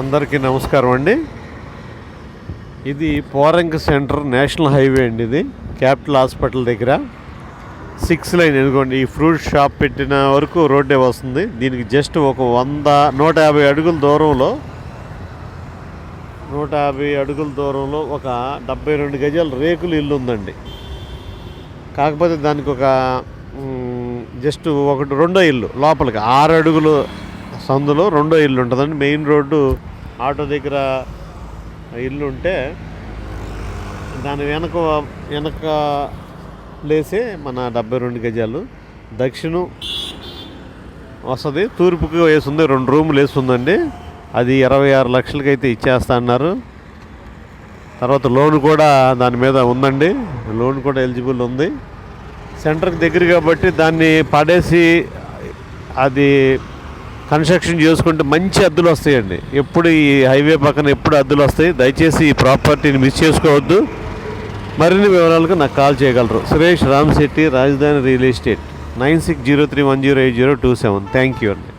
అందరికీ నమస్కారం అండి. ఇది పోరంక సెంటర్ నేషనల్ హైవే అండి ఇది క్యాపిటల్ హాస్పిటల్ దగ్గర. సిక్స్ లైన్ ఎందుకోండి ఈ ఫ్రూట్ షాప్ పెట్టిన వరకు రోడ్డే వస్తుంది. దీనికి జస్ట్ ఒక వంద నూట యాభై అడుగుల దూరంలో నూట యాభై అడుగుల దూరంలో ఒక డెబ్బై రెండు గజాల రేకులు ఇల్లు ఉందండి. కాకపోతే దానికి ఒక జస్ట్ ఒకటి రెండో ఇల్లు లోపలికి ఆరు అడుగులు సందులో రెండో ఇల్లు ఉంటుందండి. మెయిన్ రోడ్డు ఆటో దగ్గర ఇల్లు ఉంటే దాని వెనక వెనక లేసే మన డెబ్బై రెండు గజాలు. దక్షిణం వస్తుంది. తూర్పుకి వేసింది రెండు రూములు వేస్తుందండి అది ఇరవై ఆరు లక్షలకి అయితే ఇచ్చేస్తా అన్నారు. తర్వాత లోన్ కూడా దాని మీద ఉందండి. లోన్ కూడా ఎలిజిబుల్ ఉంది. సెంటర్కి దగ్గర కాబట్టి దాన్ని పడేసి అది కన్స్ట్రక్షన్ చేసుకుంటే మంచి అద్దులు వస్తాయండి. ఎప్పుడు ఈ హైవే పక్కన ఎప్పుడు అద్దులు వస్తాయి దయచేసి ఈ ప్రాపర్టీని మిస్ చేసుకోవద్దు. మరిన్ని వివరాలకు నాకు కాల్ చేయగలరు. Suresh Ramshetty Rajadhani real estate nine six zero three one zero eight zero two seven. Thank you అండి.